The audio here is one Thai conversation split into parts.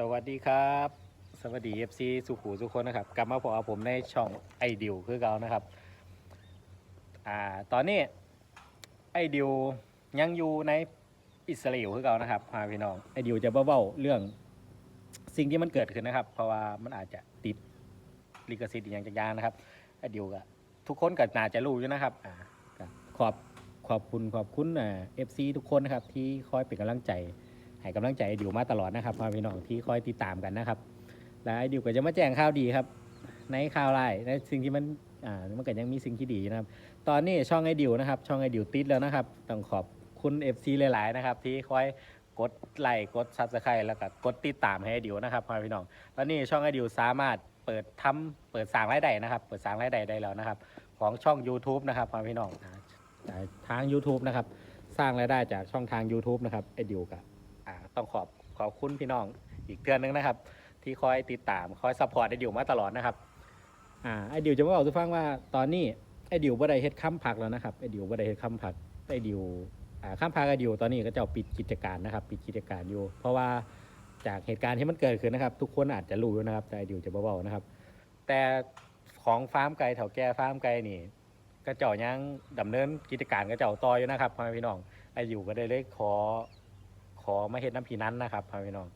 สวัสดีครับ สวัสดี FC สุขูทุกคนนะครับ กลับมาพบกับผมในช่องไอดิวคือเก่านะครับ อ่า ตอนนี้ไอดิวยังอยู่ในอิสราเอลคือเก่านะครับพาพี่น้องไอดิวจะเบ้าๆเรื่องสิ่งที่มันเกิดขึ้นนะครับ เพราะว่ามันอาจจะติดลิขสิทธิ์อย่างจากอย่างนะครับไอดิวก็ทุกคนก็น่าจะรู้อยู่นะครับ อ่าขอบขอบคุณขอบคุณอ่าเอฟซีทุกคนนะครับที่คอยเป็นกำลังใจ ให้กำลังใจไอดิวมาตลอดนะครับพ่อพี่น้องที่คอยติดตามกันนะครับ และไอดิวก็จะมาแจ้งข่าวดีครับ ในข่าวไล่ในสิ่งที่มันอ่ามันก็ยังมีสิ่งที่ดีนะครับ ตอนนี้ช่องไอ้ดิวนะครับ ช่องไอ้ดิวติดแล้วนะครับต้องขอบคุณ FC หลาย ๆ นะครับ ที่คอยกดไลค์กดซับสไครต์แล้วก็กดติดตามให้ไอดิวนะครับพ่อพี่น้องตอนนี้ช่องไอ้ดิวสามารถเปิดทำเปิดสร้างรายได้นะครับ เปิดสร้างรายได้ได้แล้วนะครับ ของช่อง YouTube นะครับพ่อพี่น้องอ่าทาง YouTube นะครับ สร้างรายได้จากช่องทาง YouTube นะครับไอดิวกับ ต้องขอบขอบคุณพี่น้องอีกเทือนนึงนะครับ ที่คอยติดตามคอยซัพพอร์ตไอดิวมาตลอดนะครับอ่าไอดิวจะมาบอกทุกฟังว่าตอนนี้ไอดิวบ่ได้เฮ็ดค้ำผักแล้วนะครับไอดิวบ่ได้เฮ็ดค้ำผักไอดิวอ่าค้ำผักไอดิวตอนนี้ก็จะปิดกิจการนะครับ ปิดกิจการอยู่ เพราะว่าจากเหตุการณ์ที่มันเกิดขึ้นนะครับ ทุกคนอาจจะรู้อยู่นะครับ แต่ไอดิวจะเบาๆนะครับ แต่ของฟาร์มไก่แถวแก่ฟาร์มไก่นี่ก็เจ้ายังดำเนินกิจการก็เจ้าต่ออยู่นะครับพ่อแม่พี่น้องไอดิวก็ได้เลยขอ ขอมาเฮ็ดน้ำพี่นั้นนะครับพ่อพี่น้อง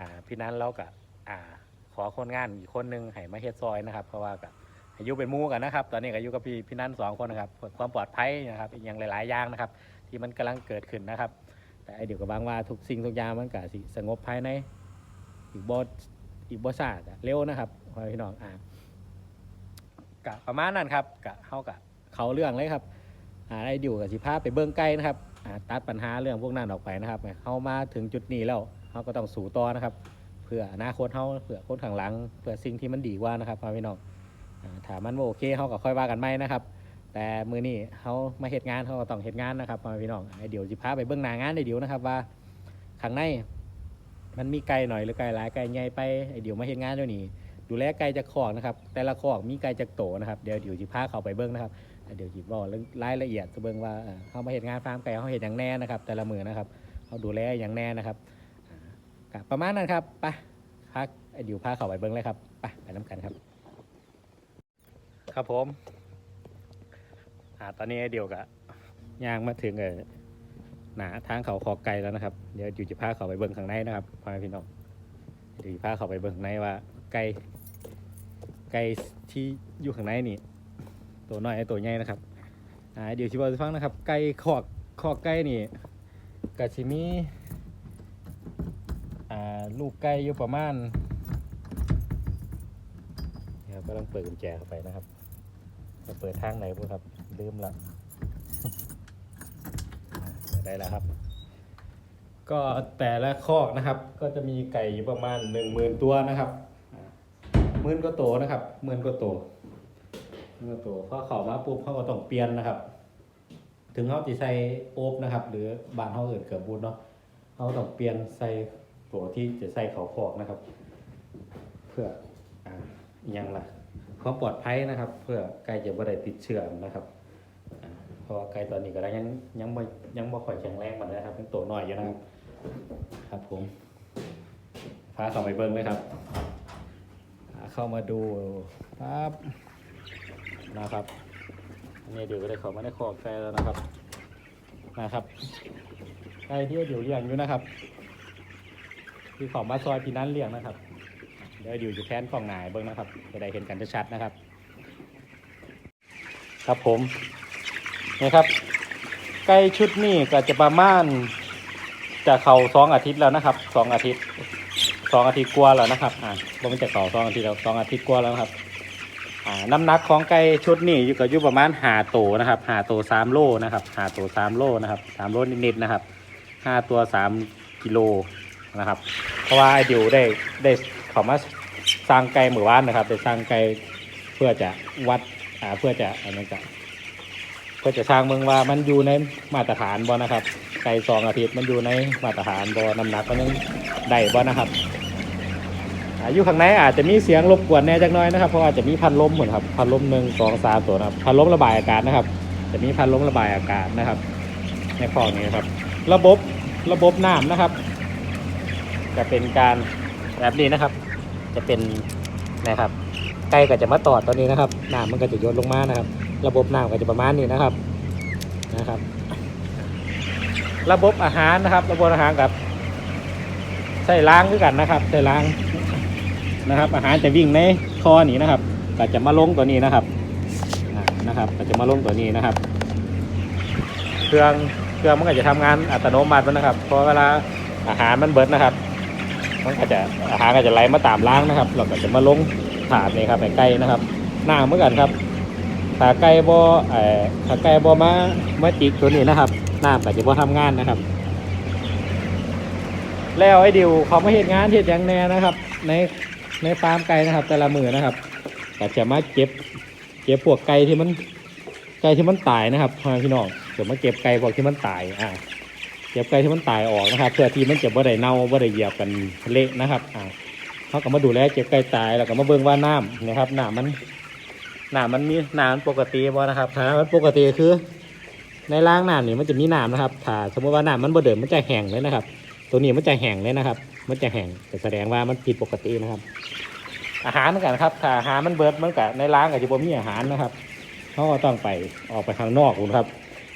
อ่าพี่นั้นเราก็อ่า ขอคนงานอีกคนหนึงให้มาเฮ็ดซอยนะครับ เพราะว่าก็อายุเป็นมู่กันนะครับ ตอนนี้ก็อยู่กับพี่พี่นั้นสองคนนะครับเพื่อความปลอดภัยนะครับอีกอย่างหลาย ๆ อย่างนะครับ ที่มันกำลังเกิดขึ้นนะครับ แต่ไอเดี๋ยวก็บางว่าทุกสิ่งทุกอย่างมันก็สิสงบภายในอีกบ่อีกบ่ช้าก็เร็วนะครับพ่อพี่น้องอ่ากะประมาณนั้นครับกะเฮากะเขาเรื่องเลยครับอ่าไอ้ดิวกับสิพาไปเบิ้งไกลนะครับ ตัดปัญหาเรื่องพวกนั้นออกไปนะครับเขามาถึงจุดนี้แล้วเขาก็ต้องสู่ต่อนะครับ เพื่ออนาคตเขาเพื่อคนข้างหลัง เพื่อสิ่งที่มันดีกว่านะครับพ่อพี่น้องถามมันบ่าโอเคเขาก็ค่อยว่ากันไหมนะครับ แต่มือนี้เขามาเหตุงานเขาก็ต้องเหตุงานนะครับพ่อพี่น้องเดี๋ยวสิพาไปเบิ้องหน้างานเดี๋ยวนะครับว่าข้างในมันมีไกลหน่อยหรือไกลหลายไกลใหญ่ไปเดี๋ยวมาเหตุงานเดี๋ยวนี้ดูแลไกลจากขอกนะครับ แต่ละขอกมีไกลจากโตนะครับเดี๋ยวเดี๋ยวสิพาเขาไปเบิ้งนะครับ เดี๋ยวจิบอกเรื่องรายละเอียดเบิ่งว่าเขามาเห็นงานฟาร์มไก่เขาเห็นอย่างแน่นะครับ แต่ละมือนะครับเขาดูแลอย่างแน่นะครับประมาณนั้นครับไปพักไอ้ดิวพาเขาไปเบิ่งเลยครับไปไปน้ำกันครับ ครับผมอ่าตอนนี้ไอ้ดิวกะย่างมาถึงเออหนาทางเขาคอไก่แล้วนะครับ เดี๋ยวดิวจะพาเขาไปเบิ่งข้างในนะครับพ่อแม่พี่น้องเดี๋ยวพาเขาไปเบิ่งข้างในว่าไก่ไก่ที่อยู่ข้างในนี่ ตัวน้อยตัวใหญ่นะครับอ่าเดี๋ยวชิบอกให้ฟังนะครับ ไก่ขอกขอกไก่นี่กะชิมีอ่าลูกไก่อยู่ประมาณเดี๋ยวกำลังเปิดกุญแจเข้าไปนะครับ จะเปิดทางไหนบุครับลืมละได้แล้วครับ ก็แต่ละคอกนะครับ ก็จะมีไก่อยู่ประมาณหนึ่งหมื่นตัวนะครับหมื่นก็โตนะครับหมื่นก็โต เมื่อตัวพอเข้ามาปุ๊บเขาก็ต้องเปลี่ยนนะครับ ถึงเขาจะใส่โอบนะครับ หรือบานเขาอื่นเกือบบูดเนาะเขาต้องเปลี่ยนใส่ตัวที่จะใส่เขาคอกนะครับ เพื่ออ่ายังล่ะความปลอดภัยนะครับ เพื่อไก่จะบ่ได้ติดเชื้อนะครับเพราะว่าไก่ตอนนี้ก็ยังยังบ่ยังบ่ค่อยแข็งแรงเหมือนนะครับเป็นตัวน้อยอยู่นะครับ ครับผมพาเข้าไปเบิ่งเลยครับ เข้ามาดูปั๊บ นะครับนนี้เดี๋ยวได้เขามาได้ขอบแฟแล้วนะครับนะครับไอ้ที่เดี๋ยวเลี้ยงอยู่นะครับที่เของมาซอยพี่นั้นเลี้ยงนะครับเดี๋ยวเดี๋ยวจะแทนกล่องหนายเบิ้งนะครับจะได้เห็นกันชัดๆนะครับ ครับผมนี่ครับ ไก่ชุดนี้ก็จะประมาณจะเข่าสองอาทิตย์แล้วนะครับสองอาทิตย์สองอาทิตย์กว่าแล้วนะครับอ่าบ่มันจะเข่าสองอาทิตย์แล้วสองอาทิตย์กว่าแล้วนะครับ อ่าน้ำหนักของไก่ชุดนี้อยู่ก็อยู่ประมาณหาโตนะครับหาโตสามโลนะครับหาโตสามโลนะครับสามโลนิดๆนะครับห้าตัวสามกิโลนะครับ เพราะว่าไอเดิวได้ได้เขามาสร้างไก่หมู่บ้านนะครับได้สร้างไก่เพื่อจะวัดอ่าเพื่อจะอะไรจะเพื่อจะสร้างเมืองว่ามันอยู่ในมาตรฐานบ่นะครับไก่สองอาทิตย์มันอยู่ในมาตรฐานบ่น้ำหนักมันยังได้บ่นะครับ อายู่ข้างในอาจจะมีเสียงรบกวนแน่จักหน้อยนะครับเพราะว่าจจะมีพัดลมเหมือนครับพัดลมหนึ่งสองสามตัวนะครับพัดลมระบายอากาศนะครับ จะมีพัดลมระบายอากาศนะครับ ในข้อนี้ครับ ระบบระบบน้ำนะครับ จะเป็นการแบบนี้นะครับ จะเป็นนะครับไก่ก็จะมาต่อตัวนี้นะครับน้ำมันก็จะโยนลงมานะครับ ระบบน้ำก็จะประมาณนี้นะครับนะครับ ระบบอาหารนะครับ ระบบอาหารกับใส่ล้างด้วยกันนะครับใส่ล้าง นะครับ อาหารจะวิ่งในคอนี้นะครับก็จะมาลงตัวนี้นะครับนะครับก็จะมาลงตัวนี้นะครับ เครื่องเครื่องมันก็จะทำงานอัตโนมัตินะครับพราะเวลาอาหารมันเบิดนะครับ มันก็จะอาหารก็จะไหลมาตามล้างนะครับเราก็จะมาลงถาดนี่ครับไก่นะครับหน้ำเหมือนกันครับถ้าไก่บ่เอ่อถ้าไก่บ่มามาจิกตัวนี้นะครับหน้ำก็จะบ่ทำงานนะครับ แล้วไอ้ดิวเขามาเห็นงานเห็นอย่างแน่นะครับ ใน ในฟาร์มไก่นะครับ แต่ละมือนะครับก็จะมาเก็บ เก็บพวกไก่ที่มันไก่ที่มันตายนะครับพี่น้องจะมาเก็บไก่พวกที่มันตายอ่าเก็บไก่ที่มันตายออกนะครับ เพื่อที่มันจะบ่ได้เน่าบ่ได้เหยียบกันเละนะครับอ่าเขาก็มาดูแลเก็บไก่ตายแล้วก็มาเบิ่งว่าน้ำนะครับน้ำมันน้ำมันมีน้ำมันปกติบ่นะครับถ้ามันปกติคือ ในล้างน้ำนี่มันจะมีน้ำนะครับถ้าสมมติว่าน้ำมันบ่เดิมมันจะแห้งเลยนะครับ ตัวนี้มันจะแห้งเลยนะครับ มันจะแห้งแต่แสดงว่ามันผิดปกตินะครับ อาหารเหมือนกันครับถ้าอาหารมันเบิดมันก็ในล้างก็จะบ่มีอาหารนะครับเขาก็ต้องไปออกไปข้างนอกคุณครับ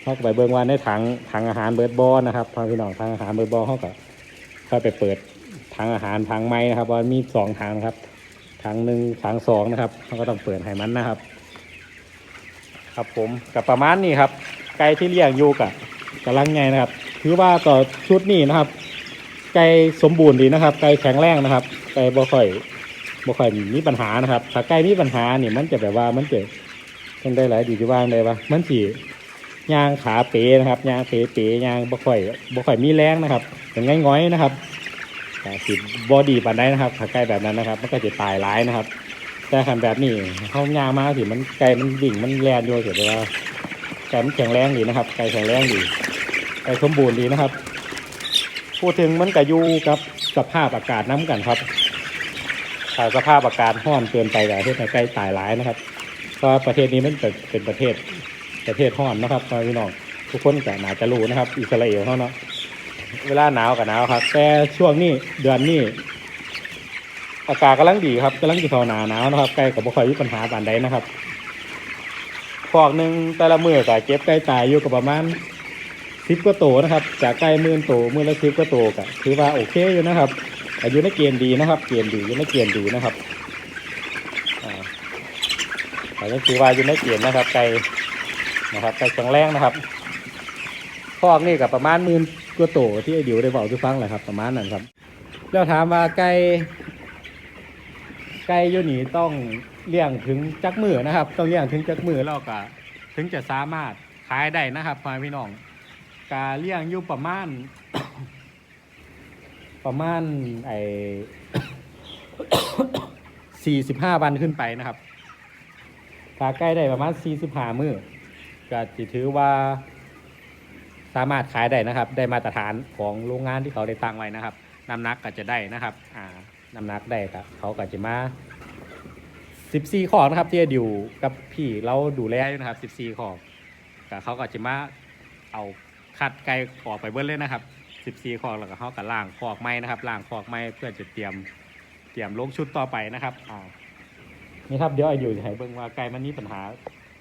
เขาไปเบิ่งว่าในถังถังอาหารเบิร์ดบอนะครับพอพี่น้องถังอาหารเบิร์ดบอเขาก็ค่อยไปเปิดถังอาหารถังไม้นะครับว่ามีสองถังครับถังหนึ่งถังสองนะครับเขาก็ต้องเปิดให้มันนะครับ ครับผมกับประมาณนี้ครับไก่ที่เลี้ยงอยู่กับกำลังไงนะครับ ถือว่าต่อชุดนี้นะครับ ไก่สมบูรณ์ดีนะครับ ไก่แข็งแรงนะครับ ไก่บ่ค่อยบ่ค่อยมีปัญหานะครับ ถ้าไก่มีปัญหาเนี่ยมันจะแบบว่ามันจะต้องได้หลายดีที่ว่างได้ปะมันสียางขาเป๋นะครับยางเป๋เป๋ยางบ่ค่อยบ่ค่อยมีแรงนะครับเป็นง่อยๆนะครับแต่สิบอดีปานใดนะครับ ถ้าใกล้แบบนั้นนะครับ มันก็จะตายร้ายนะครับ แต่ขันแบบนี้เขายางมาสิมันไก่มันวิ่งมันแลนโยเสียแต่ว่าไก่มันแข็งแรงดีนะครับ ไก่แข็งแรงดีไก่สมบูรณ์ดีนะครับ พูดถึงมันก็อยู่กับสภาพอากาศน้ำกันครับถ้าสภาพอากาศห้อนเกินไปก็เฮ็ดให้ไก่ตายร้ายนะครับ เพราะประเทศนี้มันเป็นเป็นประเทศประเทศห้อนนะครับพี่น้องทุกคนก็น่าจะรู้นะครับ อิสราเอลเขาเนาะเวลาหนาวกับหนาวครับ แต่ช่วงนี้เดือนนี้อากาศกำลังดีครับกำลังจะเข้าหนาหนาวนะครับไก่กับบุคอยมีปัญหาปานใดนะครับฟอกหนึ่งแต่ละมือก็เก็บไก่ตายอยู่กับประมาณ สิบกว่าโตนะครับ จากไก่หมื่นโตวมือละสิบกว่าโตวก็ถือว่าโอเคอยู่นะครับ อายุในเกณฑ์ดีนะครับ เกณฑ์ดีอยู่ในเกณฑ์ดีนะครับอ่าแต่ก็ถือว่าอยู่ในเกณฑ์นะครับ ไก่นะครับไก่แข็งแรงนะครับพอกนี่กับประมาณมื่นกว่าโตที่ไอ้ดิวได้บอกทุกฟังแหละครับประมาณนั้นครับแล้วถามว่าไก่ไก่อยู่นี่ต้องเลี้ยงถึงจักมือนะครับ ต้องเลี้ยงถึงจักมือแล้วก็ถึงจะสามารถขายได้นะครับพ่อพี่น้อง กาเลี้ยงอยู่ประมาณ ประมาณไอ้สี่สิบห้าวันขึ้นไปนะครับถ้าใกล้ได้ประมาณสี่สิบห้ามือก็จะถือว่าสามารถขายได้นะครับ ได้มาตรฐานของโรงงานที่เขาได้ตั้งไว้นะครับน้ำหนักก็จะได้นะครับ อ่าน้ำหนักได้ครับ เขาก็จะมาสิบสี่ข้อนะครับ ที่อยู่กับพี่เราดูแลอยู่นะครับสิบสี่ข้อก็เขาก็จะมาเอา คัดไก่ออกไปเบิ้ลเลยนะครับสิบสี่ข้อแล้วก็เขาก็ล่างคอกไม้นะครับล่างคอกไม้เพื่อจะเตรียมเตรียมลงชุดต่อไปนะครับอ่านี่ครับเดี๋ยวไอ้ดิวจะให้เบิ่งว่าไก่มันมีปัญหา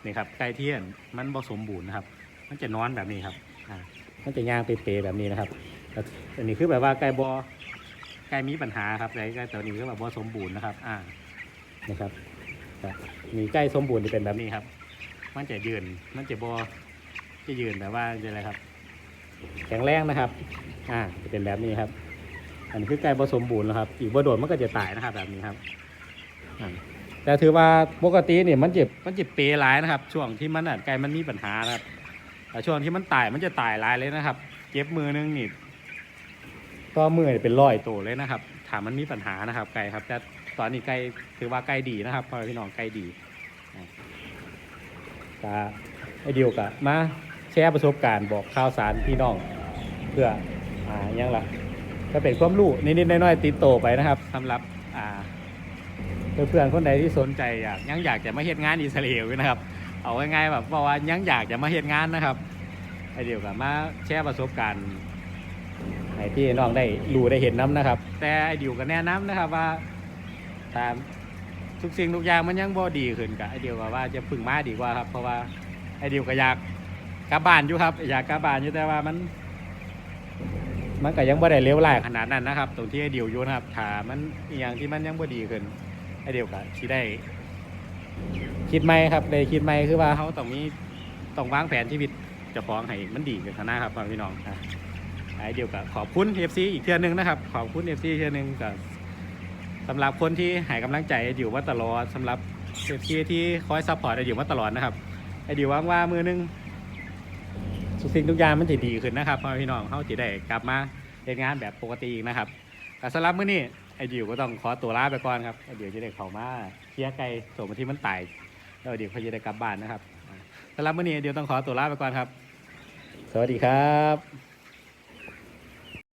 นี่ครับไก่เทียนมันผสมบูรณ์นะครับ มันจะนอนแบบนี้ครับอ่ามันจะย่างเปรย์แบบนี้นะครับอันนี้คือแบบว่าไก่บอไก่มีปัญหาครับไก่ไก่ตัวนี้คือแบบบอสมบูรณ์นะครับ อ่านะครับครับมีไก่สมบูรณ์ที่เป็นแบบนี้ครับ มันจะยืนมันจะบอจะยืนแบบว่าจะอะไรครับ แข็งแรงนะครับ อ่าจะเป็นแบบนี้ครับ อันนี้คือไก่ผสมบูรณ์นะครับ อีกบ่าโดนมันก็จะตายนะครับ แบบนี้ครับแต่ถือว่าปกติเนี่ยมันเจะมันเจะเปรย์หลายนะครับ ช่วงที่มันอะไก่มันมีปัญหานะครับแต่ช่วงที่มันตายมันจะตายหลายเลยนะครับเก็บมือนึงนี่ก็มือเป็นร้อยตัวเลยนะครับ ถามมันมีปัญหานะครับ ไก่ครับ แต่ตอนนี้ไก่ถือว่าไก่ดีนะครับพ่อพี่น้องไก่ดีนะก็ไอเดียวกับมา แชร์ประสบการณ์บอกข่าวสารพี่น้อง เพื่ออ่ายังล่ะก็เป็นความรู้นิดๆน้อยๆติดโตไปนะครับสำหรับอ่าเพื่อนๆคนใดที่สนใจอยากยังอยากจะมาเฮ็ดงานอิสราเอลนะครับ เอาง่ายๆแบบว่ายังอยากจะมาเฮ็ดงานนะครับไอเดียวกับมาแชร์ประสบการณ์ให้พี่น้องได้รู้ได้เห็นน้ำนะครับ แต่ไอเดียวก็แนะนำนะครับว่าตามทุกสิ่งทุกอย่างมันยังบ่ดีขึ้นกับไอเดียวก็ว่าจะพึ่งมาดีกว่าครับ เพราะว่าไอเดียวก็อยาก กลับบ้านอยู่ครับ อยากกลับบ้านอยู่แต่ว่ามัน มันก็ยังบ่ได้เลี้ยวร้ายขนาดนั้นนะครับ ตรงที่ไอเดียวอยู่นะครับถ้ามันอย่างที่มันยังบ่ดีขึ้นไอเดียวก็ที่ได้ คิดไหมครับได้คิดไหมคือว่าเขาต้องมีต้องวางแผนชีวิตเจะฟ้าของให้มันดีกันนะครับพี่น้องนะไอเดียวกับขอบคุณ FC อีกเทื่อหนึงนะครับ ขอบคุณ FC เทื่อหนึงกับสำหรับคนที่ให้กำลังใจไอเดิวมาตลอดสำหรับ FC ที่คอยซัพพอร์ตไอเดิวมาตลอดนะครับไอเดิวว่างว่ามือหนึง ทุกสิ่งทุกอย่างมันจะดีขึ้นนะครับพ่อพี่น้องเขาจะได้กลับมาเล่นงานแบบปกติอีกนะครับแต่สำหรับมื้อนี้ไอเดิวก็ต้องขอตัวลาไปก่อนครับไอเดิวจะได้เข้ามาเคลียร์ไก่ส่งมาที่มันตายแล้วเดี๋ยวเขาจะได้กลับบ้านนะครับสำหรับมื้อนี้เดี๋ยวต้องขอตัวลาไปก่อนครับ สวัสดีครับ